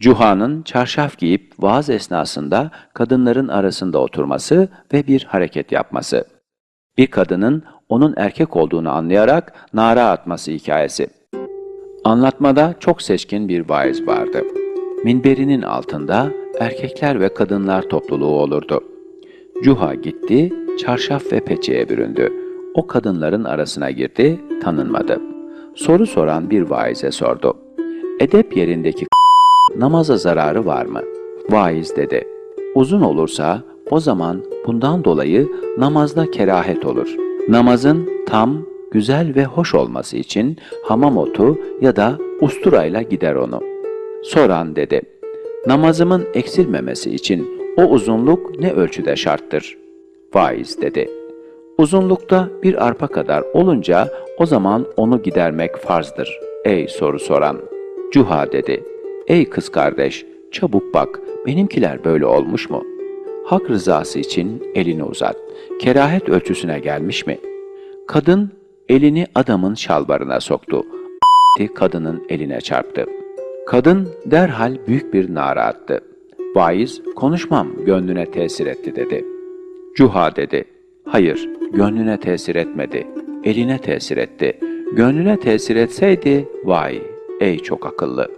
Cuha'nın çarşaf giyip vaaz esnasında kadınların arasında oturması ve bir hareket yapması. Bir kadının onun erkek olduğunu anlayarak nara atması hikayesi. Anlatmada çok seçkin bir vaiz vardı. Minberinin altında erkekler ve kadınlar topluluğu olurdu. Cuha gitti, çarşaf ve peçeye büründü. O kadınların arasına girdi, tanınmadı. Soru soran bir vaize sordu. Edep yerindeki namaza zararı var mı? Vaiz dedi. Uzun olursa o zaman bundan dolayı namazda kerahet olur. Namazın tam, güzel ve hoş olması için hamam otu ya da usturayla gider onu. Soran dedi. Namazımın eksilmemesi için o uzunluk ne ölçüde şarttır? Vaiz dedi. Uzunlukta bir arpa kadar olunca o zaman onu gidermek farzdır. Ey soru soran. Cuha dedi. Ey kız kardeş, çabuk bak, benimkiler böyle olmuş mu? Hak rızası için elini uzat. Kerahet ölçüsüne gelmiş mi? Kadın elini adamın şalvarına soktu. kadının eline çarptı. Kadın derhal büyük bir nara attı. Vaiz, konuşmam gönlüne tesir etti dedi. Cuha dedi. Hayır, gönlüne tesir etmedi. Eline tesir etti. Gönlüne tesir etseydi, vay, ey çok akıllı.